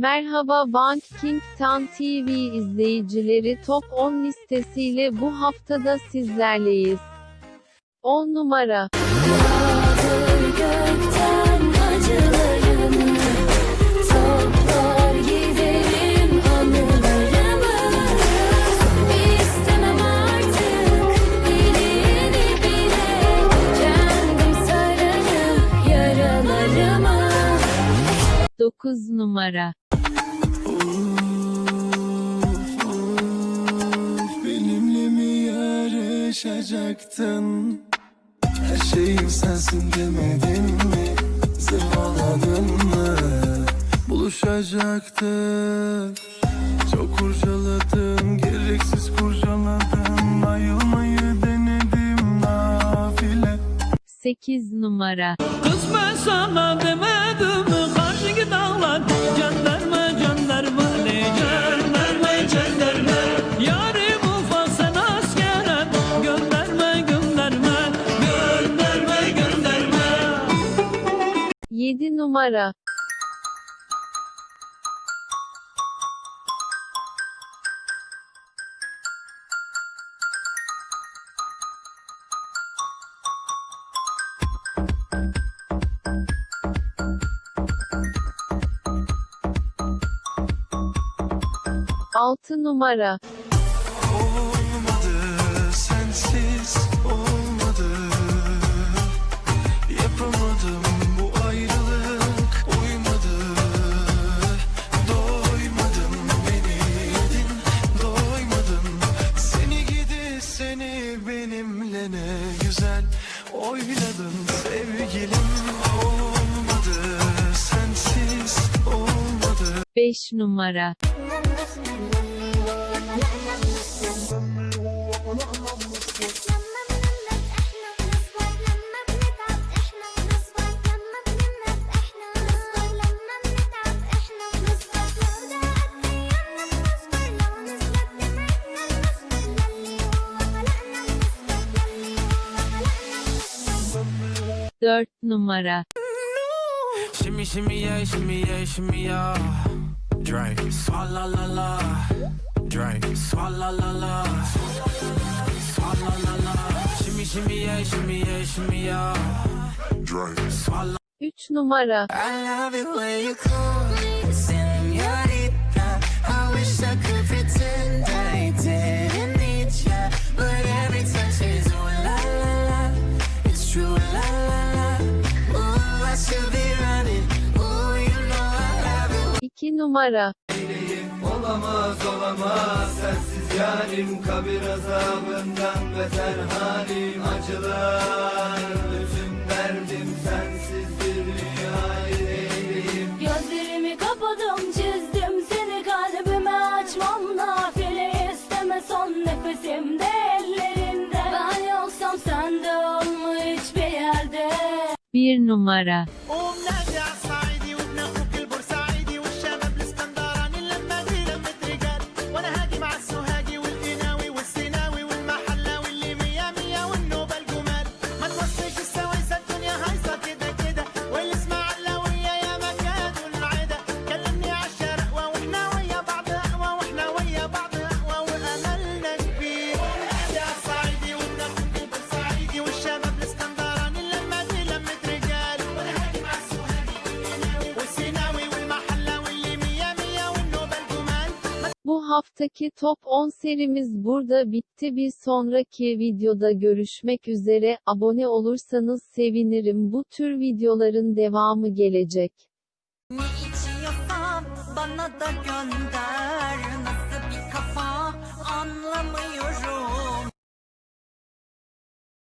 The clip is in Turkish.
Merhaba Bank King Tan TV izleyicileri Top 10 listesiyle bu haftada sizlerleyiz. 10 numara Yağdır gökten acılarını 9 numara Benimle mi yarışacaktın? Her şeyim sensin demedin mi? Zırvaladın mı? Buluşacaktık Çok kurcaladım Gereksiz kurcaladım Ayılmayı denedim nafile 8 numara Kız ben sana demedim numara. Altı numara oynadın sevgilim Olmadı sensiz olmadı. 5 numara Dört numara Shimmy, shimmy, yeah, shimmy, yeah, shimmy, yeah. Drink. Swalla la la. Drink. Swalla la la. Swalla la la. Shimmy, shimmy, yeah, shimmy, yeah, shimmy, yeah. Drink. Swalla. Üç numara I love it when you call 2 numara. Olamaz olamaz. Sensiz yarim Kabir azabından beter halim Acılar. Bütün derdim sensiz bir rüyayı Gözlerimi kapadım çizdim seni kalbime. Açmam Nafile isteme son nefesimde. Bir numara. Oo! Bu haftaki Top 10 serimiz burada bitti. Bir sonraki videoda görüşmek üzere. Abone olursanız sevinirim. Bu tür videoların devamı gelecek. Ne içiyorsan bana da gönder. Nasıl bir kafa anlamıyorum.